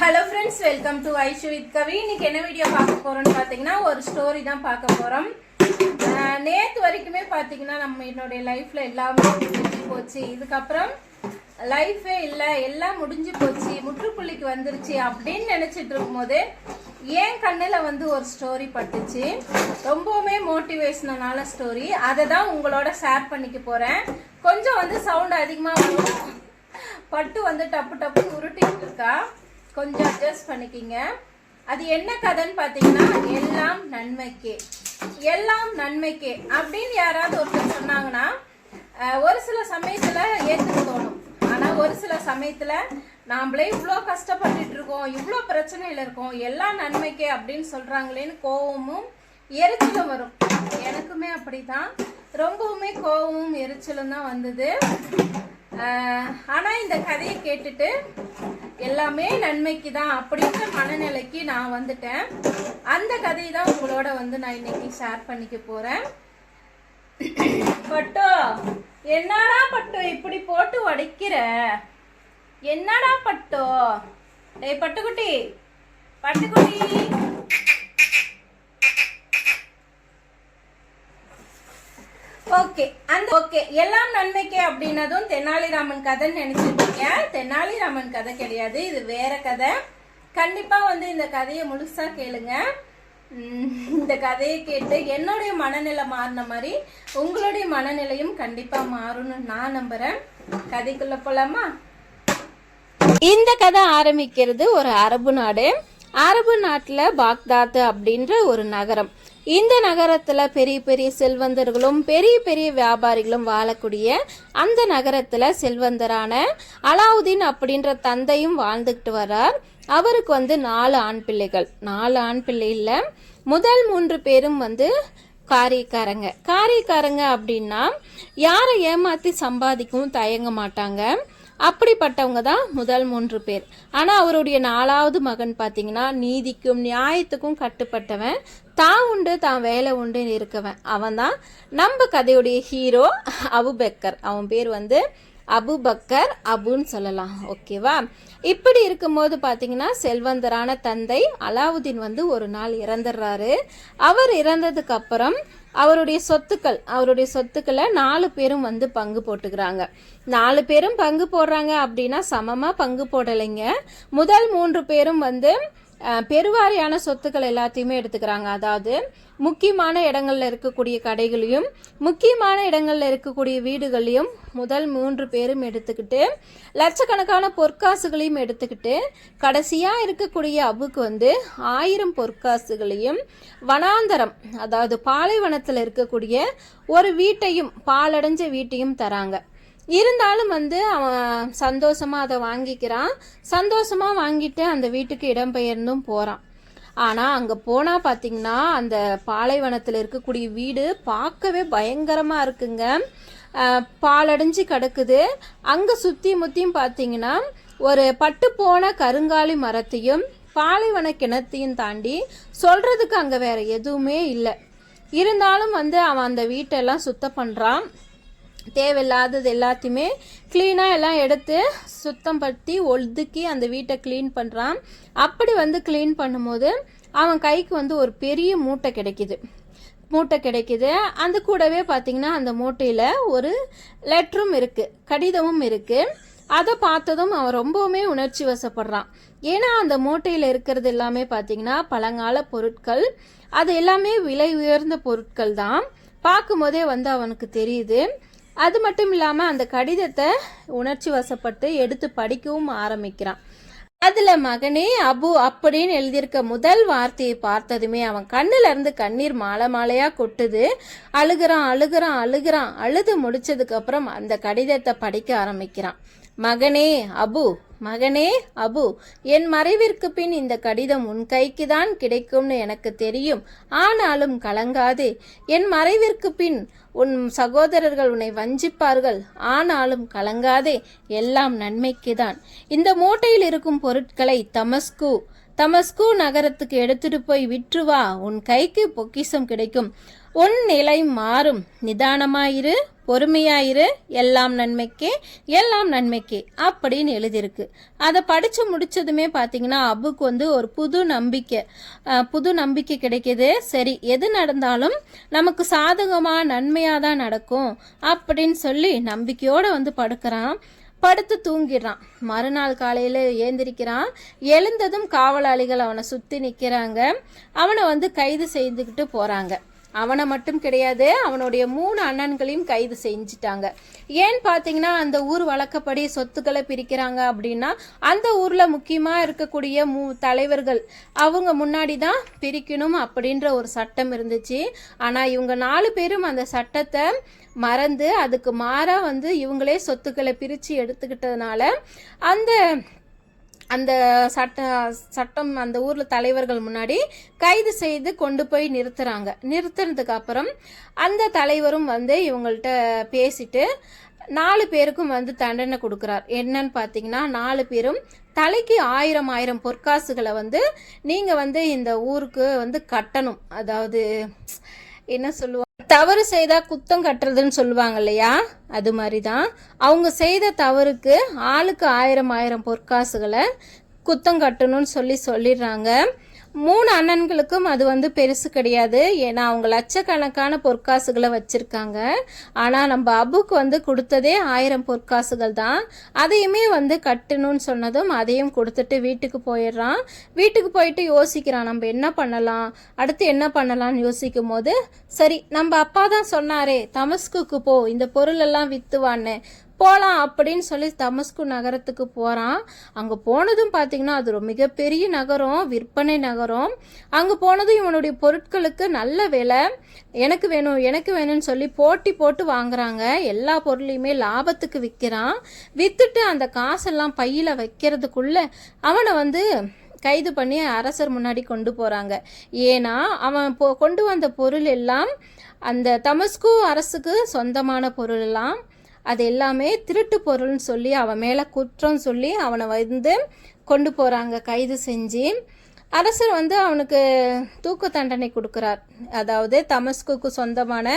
Hello friends welcome to Aishu with Kavi இன்னைக்கு என்ன video பார்க்க போறோம்னு பார்த்தீங்கன்னா ஒரு ஸ்டோரி தான் பார்க்க போறோம். நேற்று நேத்து வரைக்குமே பார்த்தீங்கன்னா நம்ம என்னுடைய லைஃப்ல எல்லாமே முடிஞ்சு போச்சு. இதுக்கப்புறம் லைஃபே இல்லை எல்லாம் முடிஞ்சு போச்சு முற்றுப்புள்ளிக்கு வந்துருச்சு அப்படின்னு நினைச்சிட்டு இருக்கும்போது என் கண்ணில் வந்து ஒரு ஸ்டோரி பட்டுச்சு. ரொம்பவுமே மோட்டிவேஷனலான ஸ்டோரி அதை தான் உங்களோட ஷேர் பண்ணிக்க போகிறேன் கொஞ்சம் வந்து சவுண்ட் அதிகமாக வரும். பட்டு வந்து டப்பு டப்பு உருட்டிட்டு இருக்கா. கொஞ்சம் அட்ஜஸ்ட் பண்ணிக்கிங்க. அது என்ன கதைன்னு பார்த்தீங்கன்னா எல்லாம் நன்மைக்கே. எல்லாம் நன்மைக்கே. அப்படின்னு யாராவது ஒருத்தர் சொன்னாங்கன்னா ஒரு சில சமயத்தில் ஏற்றுக்க தோணும். ஆனால் ஒரு சில சமயத்தில் நாம்ளே இவ்வளோ கஷ்டப்பட்டுட்டு இருக்கோம் இவ்வளோ பிரச்சனையில் இருக்கோம் எல்லாம் நன்மைக்கே அப்படின்னு சொல்கிறாங்களேன்னு கோவமும் எரிச்சலும் வரும். எனக்குமே அப்படி தான் ரொம்பவுமே கோவமும் எரிச்சலும் தான் வந்தது. ஆனால் இந்த கதையை கேட்டுட்டு எல்லாமே நன்மைக்கு தான் அப்படின்ற மனநிலைக்கு நான் வந்துட்டேன். அந்த கதையை தான் உங்களோட வந்து நான் இன்னைக்கு ஷேர் பண்ணிக்க போகிறேன் பட்டோ என்னடா பட்டோ இப்படி போட்டு உடைக்கிற? என்னடா பட்டோ? டேய் பட்டுக்குட்டி பட்டுக்குட்டி. ஓகே அந்த ஓகே எல்லாம் நன்மைக்கே அப்படின்னதும் தெனாலிராமன் கதைன்னு நினைச்சிருக்கீங்க. தெனாலிராமன் கதை கிடையாது இது வேற கதை. கண்டிப்பா வந்து இந்த கதையை முழுசா கேளுங்க. இந்த கதையை கேட்டு என்னுடைய மனநிலை மாறின மாதிரி உங்களுடைய மனநிலையும் கண்டிப்பா மாறும்னு நான் நம்புறேன். கதைக்குள்ள போலாமா? இந்த கதை ஆரம்பிக்கிறது ஒரு அரபு நாடு. அரபு நாட்டில் பாக்தாத் அப்படின்ற ஒரு நகரம். இந்த நகரத்தில் பெரிய பெரிய செல்வந்தர்களும் பெரிய பெரிய வியாபாரிகளும் வாழக்கூடிய அந்த நகரத்தில் செல்வந்தரான அலாவுதீன் அப்படின்ற தந்தையும் வாழ்ந்துக்கிட்டு வரார் அவருக்கு வந்து நாலு ஆண் பிள்ளைகள். நாலு ஆண் பிள்ளை இல்லை முதல் மூன்று பேரும் வந்து காரியக்காரங்க காரியக்காரங்க அப்படின்னா யாரை ஏமாற்றி சம்பாதிக்கவும் தயங்க மாட்டாங்க. அப்படிப்பட்டவங்க தான் முதல் மூன்று பேர். ஆனால் அவருடைய நாலாவது மகன் பார்த்தீங்கன்னா நீதிக்கும் நியாயத்துக்கும் கட்டுப்பட்டவன். தான் உண்டு தான் வேலை உண்டுன்னு இருக்கவன். அவன் தான் நம்ம கதையுடைய ஹீரோ அபுபக்கர். அவன் பேர் வந்து அபுபக்கர் அபுன்னு சொல்லலாம். ஓகேவா இப்படி இருக்கும்போது பார்த்தீங்கன்னா செல்வந்தரான தந்தை அலாவுதீன் வந்து ஒரு நாள் இறந்துடுறாரு. அவர் இறந்ததுக்கு அப்புறம் அவருடைய சொத்துக்கள் அவருடைய சொத்துக்களை நாலு பேரும் வந்து பங்கு போட்டுக்கிறாங்க. நாலு பேரும் பங்கு போடுறாங்க அப்படின்னா சமமாக பங்கு போடலைங்க. முதல் மூன்று பேரும் வந்து பெருவாரியான சொத்துக்கள் எல்லாத்தையுமே எடுத்துக்கிறாங்க. அதாவது முக்கியமான இடங்களில் இருக்கக்கூடிய கடைகளையும் முக்கியமான இடங்களில் இருக்கக்கூடிய வீடுகளையும் முதல் மூன்று பேரும் எடுத்துக்கிட்டு லட்சக்கணக்கான பொற்காசுகளையும் எடுத்துக்கிட்டு கடைசியாக இருக்கக்கூடிய அபுக்கு வந்து ஆயிரம் பொற்காசுகளையும் வனாந்தரம் அதாவது பாலைவனத்தில் இருக்கக்கூடிய ஒரு வீட்டையும் பாலடைஞ்ச வீட்டையும் தராங்க. இருந்தாலும் வந்து அவன் சந்தோஷமாக அதை வாங்கிக்கிறான். சந்தோஷமாக வாங்கிட்டு அந்த வீட்டுக்கு இடம்பெயர்ந்தும் போகிறான் ஆனால் அங்கே போனால் பார்த்தீங்கன்னா அந்த பாலைவனத்தில் இருக்கக்கூடிய வீடு பார்க்கவே பயங்கரமாக இருக்குங்க. பாலடைஞ்சு கிடக்குது. அங்கே சுற்றி முற்றியும் பார்த்தீங்கன்னா ஒரு பட்டு போன கருங்காலி மரத்தையும் பாலைவன கிணத்தையும் தாண்டி சொல்கிறதுக்கு அங்கே வேறு எதுவுமே இல்லை. இருந்தாலும் வந்து அவன் அந்த வீட்டெல்லாம் சுத்தம் பண்ணுறான் தேவையில்லாதது எல்லாத்தையுமே க்ளீனாக எல்லாம் எடுத்து சுத்தம் படுத்தி ஒதுக்கி அந்த வீட்டை க்ளீன் பண்ணுறான் அப்படி வந்து க்ளீன் பண்ணும்போது அவன் கைக்கு வந்து ஒரு பெரிய மூட்டை கிடைக்குது. மூட்டை கிடைக்குது. அந்த கூடவே பார்த்திங்கன்னா அந்த மூட்டையில் ஒரு லெட்டரும் இருக்குது கடிதமும் இருக்குது அதை பார்த்ததும் அவன் ரொம்பவுமே உணர்ச்சி வசப்படுறான். ஏன்னா அந்த மூட்டையில் இருக்கிறது எல்லாமே பார்த்தீங்கன்னா பழங்கால பொருட்கள். அது எல்லாமே விலை உயர்ந்த பொருட்கள் தான். பார்க்கும்போதே வந்து அவனுக்கு தெரியுது. அது மட்டும் இல்லாமல் அந்த கடிதத்தை உணர்ச்சி வசப்பட்டு எடுத்து படிக்கவும் ஆரம்பிக்கிறான். அதில் மகனே அபு அப்படின்னு எழுதியிருக்க முதல் வார்த்தையை பார்த்ததுமே அவன் கண்ணுல இருந்து கண்ணீர் மாலை மாலையாக கொட்டுது. அழுகுறான் அழுகுறான் அழுகுறான். அழுது முடிச்சதுக்கப்புறம் அந்த கடிதத்தை படிக்க ஆரம்பிக்கிறான். மகனே அபு மகனே அபு என் மறைவிற்கு பின் இந்த கடிதம் உன் கைக்கு தான் கிடைக்கும்னு எனக்கு தெரியும். ஆனாலும் கலங்காதே. என் மறைவிற்கு பின் உன் சகோதரர்கள் உன்னை வஞ்சிப்பார்கள். ஆனாலும் கலங்காதே. எல்லாம் நன்மைக்கு தான் இந்த மூட்டையில் இருக்கும் பொருட்களை தமஸ்கு தமஸ்கு நகரத்துக்கு எடுத்துட்டு போய் விற்று வா. உன் கைக்கு பொக்கிஷம் கிடைக்கும். உன் நிலை மாறும். நிதானமாயிரு பொறுமையாயிரு. எல்லாம் நன்மைக்கே எல்லாம் நன்மைக்கே அப்படின்னு எழுதியிருக்கு. அதை படித்து முடித்ததுமே பார்த்தீங்கன்னா அபுக்கு வந்து ஒரு புது நம்பிக்கை. புது நம்பிக்கை கிடைக்கிது. சரி எது நடந்தாலும் நமக்கு சாதகமாக நன்மையாக தான் நடக்கும் அப்படின்னு சொல்லி நம்பிக்கையோடு வந்து படுக்கிறான். படுத்து தூங்கிடுறான். மறுநாள் காலையில் ஏந்திரிக்கிறான். எழுந்ததும் காவலாளிகள் அவனை சுற்றி நிற்கிறாங்க அவனை வந்து கைது செய்துக்கிட்டு போகிறாங்க அவனை மட்டும் கிடையாது அவனுடைய மூணு அண்ணன்களையும் கைது செஞ்சுட்டாங்க. ஏன்னு பார்த்தீங்கன்னா அந்த ஊர் வழக்கப்படி சொத்துக்களை பிரிக்கிறாங்க அப்படின்னா அந்த ஊரில் முக்கியமாக இருக்கக்கூடிய மூ தலைவர்கள் அவங்க முன்னாடி தான் பிரிக்கணும் அப்படின்ற ஒரு சட்டம் இருந்துச்சு. ஆனால் இவங்க நாலு பேரும் அந்த சட்டத்தை மறந்து அதுக்கு மாறாக வந்து இவங்களே சொத்துக்களை பிரித்து எடுத்துக்கிட்டதுனால அந்த அந்த சட்ட சட்டம் அந்த ஊரில் தலைவர்கள் முன்னாடி கைது செய்து கொண்டு போய் நிறுத்துறாங்க. நிறுத்தினதுக்கு அப்புறம் அந்த தலைவரும் வந்து இவங்கள்ட்ட பேசிட்டு நாலு பேருக்கும் வந்து தண்டனை கொடுக்குறார். என்னன்னு பார்த்தீங்கன்னா நாலு பேரும் தலைக்கு ஆயிரம் ஆயிரம் பொற்காசுகளை வந்து நீங்கள் வந்து இந்த ஊருக்கு வந்து கட்டணும். அதாவது என்ன சொல்லுவாங்க தவறு செய்தா குத்தம் கட்டுறதுன்னு சொல்லுவாங்க இல்லையா? அது மாதிரி தான் அவங்க செய்த தவறுக்கு ஆளுக்கு ஆயிரம் ஆயிரம் பொற்காசுகளை குத்தம் கட்டணும்னு சொல்லி சொல்லிடுறாங்க. மூணு அண்ணன்களுக்கும் அது வந்து பெருசு கிடையாது. ஏன்னா அவங்க லட்சக்கணக்கான பொற்காசுகளை வச்சுருக்காங்க. ஆனால் நம்ம அபுக்கு வந்து கொடுத்ததே ஆயிரம் பொற்காசுகள் தான். அதையுமே வந்து கட்டணும்னு சொன்னதும் அதையும் கொடுத்துட்டு வீட்டுக்கு போயிடுறான். வீட்டுக்கு போயிட்டு யோசிக்கிறான். நம்ம என்ன பண்ணலாம்? அடுத்து என்ன பண்ணலாம்னு யோசிக்கும் போது சரி நம்ம அப்பா தான் சொன்னாரே தமஸ்குக்கு போ இந்த பொருளெல்லாம் வித்துவான்னு. போகலாம் அப்படின்னு சொல்லி தமஸ்கு நகரத்துக்கு போகிறான் அங்கே போனதும் பார்த்தீங்கன்னா அது ஒரு மிகப்பெரிய நகரம் விற்பனை நகரம். அங்கே போனதும் இவனுடைய பொருட்களுக்கு நல்ல விலை. எனக்கு வேணும் எனக்கு வேணும்னு சொல்லி போட்டி போட்டு வாங்குறாங்க. எல்லா பொருளையுமே லாபத்துக்கு விற்கிறான். விற்றுட்டு அந்த காசெல்லாம் பையில் வைக்கிறதுக்குள்ளே அவனை வந்து கைது பண்ணி அரசர் முன்னாடி கொண்டு போகிறாங்க ஏன்னா அவன் போ கொண்டு வந்த பொருள் எல்லாம் அந்த தமஸ்கு அரசுக்கு சொந்தமான பொருள் எல்லாம். அது எல்லாமே திருட்டு பொருள்னு சொல்லி அவன் மேலே குற்றம் சொல்லி அவனை வந்து கொண்டு போகிறாங்க கைது செஞ்சு. அரசர் வந்து அவனுக்கு தூக்கு தண்டனை கொடுக்குறார். அதாவது தமஸ்குக்கு சொந்தமான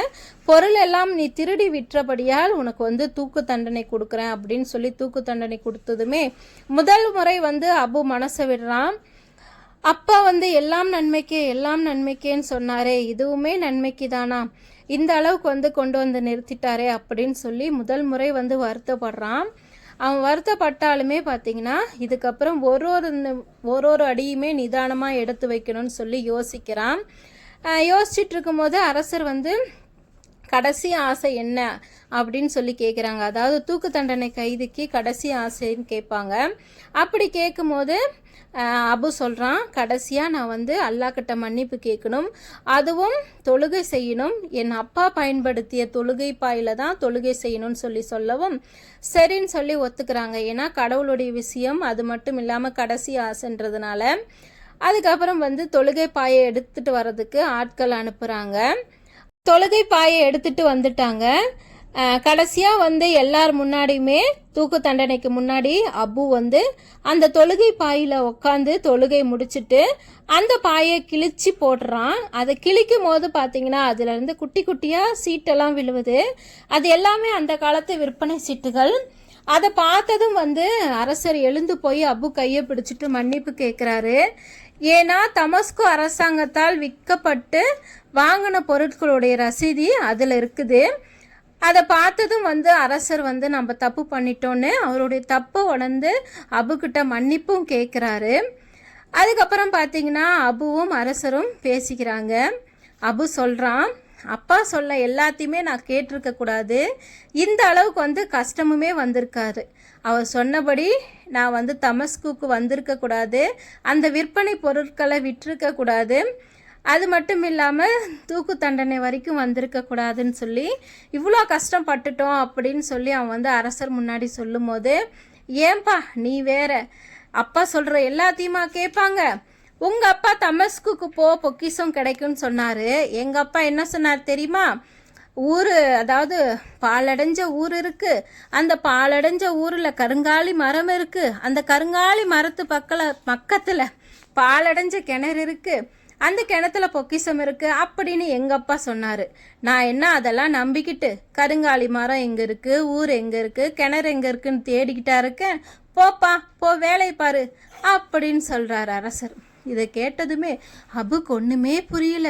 பொருள் எல்லாம் நீ திருடி விற்றபடியால் உனக்கு வந்து தூக்கு தண்டனை கொடுக்குறேன் அப்படின்னு சொல்லி தூக்கு தண்டனை கொடுத்ததுமே முதல் முறை வந்து அபு மனசை விடுறான். அப்பா வந்து எல்லாம் நன்மைக்கே எல்லாம் நன்மைக்கேன்னு சொன்னாரே இதுவுமே நன்மைக்கு தானா இந்த அளவுக்கு வந்து கொண்டு வந்து நிறுத்திட்டாரே அப்படின்னு சொல்லி முதல் முறை வந்து வருத்தப்படுறான். அவன் வருத்தப்பட்டாலுமே பார்த்தீங்கன்னா இதுக்கப்புறம் ஒரு ஒரு ஒரு ஒரு அடியுமே நிதானமாக எடுத்து வைக்கணும்னு சொல்லி யோசிக்கிறான். யோசிச்சுட்டு இருக்கும்போது அரசர் வந்து கடைசி ஆசை என்ன? அப்படின்னு சொல்லி கேட்குறாங்க அதாவது தூக்கு தண்டனை கைதிக்கு கடைசி ஆசைன்னு கேட்பாங்க. அப்படி கேட்கும்போது அபு சொல்கிறான் கடைசியாக நான் வந்து அல்லாக்கிட்ட மன்னிப்பு கேட்கணும். அதுவும் தொழுகை செய்யணும். என் அப்பா பயன்படுத்திய தொழுகை பாயில் தான் தொழுகை செய்யணும்னு சொல்லி சொல்லவும் சரின்னு சொல்லி ஒத்துக்கிறாங்க. ஏன்னா கடவுளுடைய விஷயம் அது மட்டும் இல்லாமல் கடைசி ஆசைன்றதுனால. அதுக்கப்புறம் வந்து தொழுகை பாயை எடுத்துகிட்டு வர்றதுக்கு ஆட்கள் அனுப்புகிறாங்க தொழுகை பாயை எடுத்துகிட்டு வந்துட்டாங்க. கடைசியாக வந்து எல்லார் முன்னாடியுமே தூக்கு தண்டனைக்கு முன்னாடி அபு வந்து அந்த தொழுகை பாயில் உட்காந்து தொழுகை முடிச்சுட்டு அந்த பாயை கிழிச்சு போடுறான் அதை கிழிக்கும் போது பார்த்தீங்கன்னா அதுலேருந்து குட்டி குட்டியாக சீட்டெல்லாம் விழுவுது. அது எல்லாமே அந்த காலத்து விற்பனை சீட்டுகள். அதை பார்த்ததும் வந்து அரசர் எழுந்து போய் அபு கையை பிடிச்சிட்டு மன்னிப்பு கேட்குறாரு ஏன்னா தமஸ்கு அரசாங்கத்தால் விற்கப்பட்டு வாங்கின பொருட்களுடைய ரசீதி அதில் இருக்குது. அதை பார்த்ததும் வந்து அரசர் வந்து நம்ம தப்பு பண்ணிட்டோன்னு அவருடைய தப்பை உணர்ந்து அபுக்கிட்ட மன்னிப்பும் கேட்குறாரு அதுக்கப்புறம் பார்த்தீங்கன்னா அபுவும் அரசரும் பேசிக்கிறாங்க. அபு சொல்கிறான் அப்பா சொல்ல எல்லாத்தையுமே நான் கேட்டிருக்கக்கூடாது இந்த அளவுக்கு வந்து கஷ்டமுமே வந்திருக்காரு. அவர் சொன்னபடி நான் வந்து தமஸ்குக்கு வந்திருக்கக்கூடாது அந்த விற்பனை பொருட்களை விட்டுருக்கக்கூடாது கூடாது. அது மட்டும் இல்லாமல் தூக்கு தண்டனை வரைக்கும் வந்திருக்க கூடாதுன்னு சொல்லி இவ்வளோ கஷ்டப்பட்டுட்டோம் அப்படின்னு சொல்லி அவன் வந்து அரசர் முன்னாடி சொல்லும்போது ஏன்பா நீ வேற? அப்பா சொல்கிற எல்லாத்தையுமா கேட்பாங்க. உங்கள் அப்பா தமஸ்குக்கு போ பொக்கிஷம் கிடைக்கும்னு சொன்னார். எங்கள் அப்பா என்ன சொன்னார் தெரியுமா? ஊர் அதாவது பாலடைஞ்ச ஊர் இருக்குது அந்த பாலடைஞ்ச ஊரில் கருங்காலி மரம் இருக்குது அந்த கருங்காலி மரத்து பக்கல பக்கத்தில் பாலடைஞ்ச கிணறு இருக்குது அந்த கிணத்துல பொக்கிஷம் இருக்கு அப்படின்னு எங்க அப்பா சொன்னாரு. நான் என்ன அதெல்லாம் நம்பிக்கிட்டு? கருங்காலி மரம் எங்க இருக்கு? ஊர் எங்க இருக்கு? கிணறு எங்க இருக்குன்னு தேடிக்கிட்டா இருக்கேன். போப்பா போ வேலையை பாரு அப்படின்னு சொல்கிறார் அரசர். இதை கேட்டதுமே அபுக்கு ஒன்றுமே புரியல.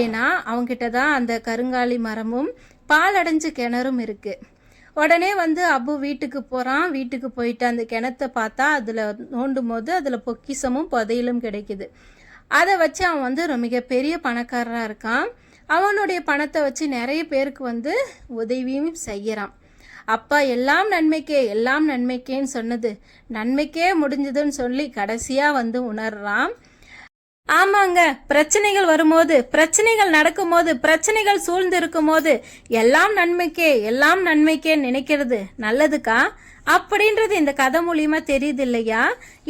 ஏன்னா அவங்கிட்ட தான் அந்த கருங்காலி மரமும் பாலடைஞ்ச கிணறும் இருக்கு. உடனே வந்து அபு வீட்டுக்கு போகிறான் வீட்டுக்கு போயிட்டு அந்த கிணத்தை பார்த்தா அதில் நோண்டும் போது அதில் பொக்கிஷமும் புதையலும் கிடைக்குது. அதை வச்சு அவன் வந்து ரொம்ப மிகப்பெரிய பணக்காரராக இருக்கான். அவனுடைய பணத்தை வச்சு நிறைய பேருக்கு வந்து உதவியும் செய்கிறான் அப்பா எல்லாம் நன்மைக்கே எல்லாம் நன்மைக்கேன்னு சொன்னது. நன்மைக்கே முடிஞ்சதுன்னு சொல்லி கடைசியாக வந்து உணர்றான். ஆமாங்க பிரச்சனைகள் வரும்போது பிரச்சனைகள் நடக்கும்போது பிரச்சனைகள் சூழ்ந்து இருக்கும்போது எல்லாம் நன்மைக்கே எல்லாம் நன்மைக்கே நினைக்கிறது நல்லதுக்கா? அப்படின்றது இந்த கதை மூலியமா தெரியுது இல்லையா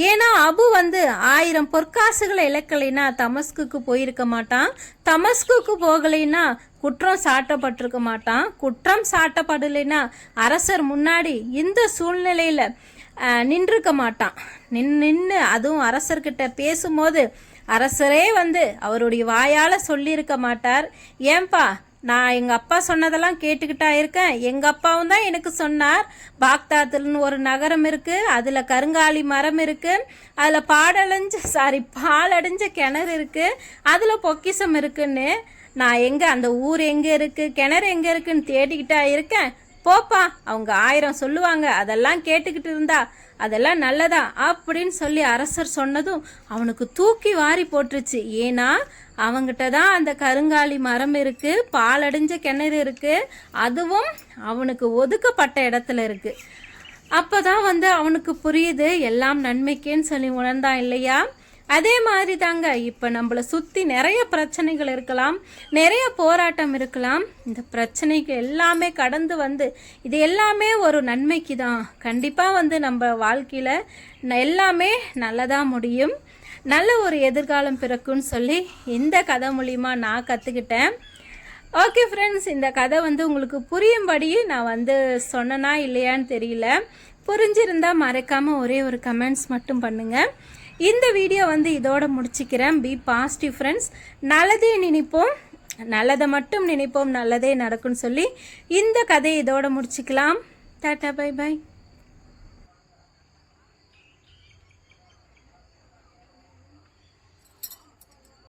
ஏன்னா அபு வந்து ஆயிரம் பொற்காசுகளை இழக்கலைன்னா தமஸ்குக்கு போயிருக்க மாட்டான். தமஸ்குக்கு போகலைன்னா குற்றம் சாட்டப்பட்டிருக்க மாட்டான். குற்றம் சாட்டப்படலைன்னா அரசர் முன்னாடி இந்த சூழ்நிலையில நின்றுக்க மாட்டான். நின் நின்று அதுவும் அரசர்கிட்ட பேசும்போது அரசரே வந்து அவருடைய வாயால் சொல்லியிருக்க மாட்டார். ஏன்பா நான் எங்கள் அப்பா சொன்னதெல்லாம் கேட்டுக்கிட்டா இருக்கேன். எங்கள் அப்பாவும் தான் எனக்கு சொன்னார். பாக்தாத்துலன்னு ஒரு நகரம் இருக்குது அதில் கருங்காலி மரம் இருக்குது அதில் பாடடைஞ்ச சாரி பாலடைஞ்ச கிணறு இருக்குது அதில் பொக்கிஷம் இருக்குன்னு. நான் எங்கே அந்த ஊர் எங்கே இருக்குது கிணறு எங்கே இருக்குன்னு தேடிக்கிட்டா இருக்கேன். போப்பா அவங்க ஆயிரம் சொல்லுவாங்க அதெல்லாம் கேட்டுக்கிட்டு இருந்தா அதெல்லாம் நல்லதா அப்படின்னு சொல்லி அரசர் சொன்னதும் அவனுக்கு தூக்கி வாரி போட்டுருச்சு. ஏன்னா அவங்கிட்ட தான் அந்த கருங்காலி மரம் இருக்கு பாலடைஞ்ச கிணறு இருக்கு அதுவும் அவனுக்கு ஒதுக்கப்பட்ட இடத்துல இருக்கு. அப்பதான் வந்து அவனுக்கு புரியுது எல்லாம் நன்மைக்கேன்னு சொல்லி உணர்ந்தான் இல்லையா? அதே மாதிரி தாங்க இப்போ நம்மளை சுற்றி நிறைய பிரச்சனைகள் இருக்கலாம். நிறைய போராட்டம் இருக்கலாம். இந்த பிரச்சனைக்கு எல்லாமே கடந்து வந்து இது எல்லாமே ஒரு நன்மைக்கு தான் கண்டிப்பாக வந்து நம்ம வாழ்க்கையில் எல்லாமே நல்லதாக முடியும். நல்ல ஒரு எதிர்காலம் பிறக்கும்னு சொல்லி இந்த கதை மூலிமா நான் கற்றுக்கிட்டேன் ஓகே ஃப்ரெண்ட்ஸ் இந்த கதை வந்து உங்களுக்கு புரியும்படி நான் வந்து சொன்னனா இல்லையான்னு தெரியல. புரிஞ்சிருந்தால் மறக்காமல் ஒரே ஒரு கமெண்ட்ஸ் மட்டும் பண்ணுங்கள் இந்த வீடியோ வந்து இதோட முடிச்சுக்கிறேன். பி பாசிட்டிவ் ஃப்ரெண்ட்ஸ் நல்லதே நினைப்போம். நல்லதை மட்டும் நினைப்போம். நல்லதே நடக்கும்னு சொல்லி இந்த கதையை இதோட முடிச்சுக்கலாம். Tata bye by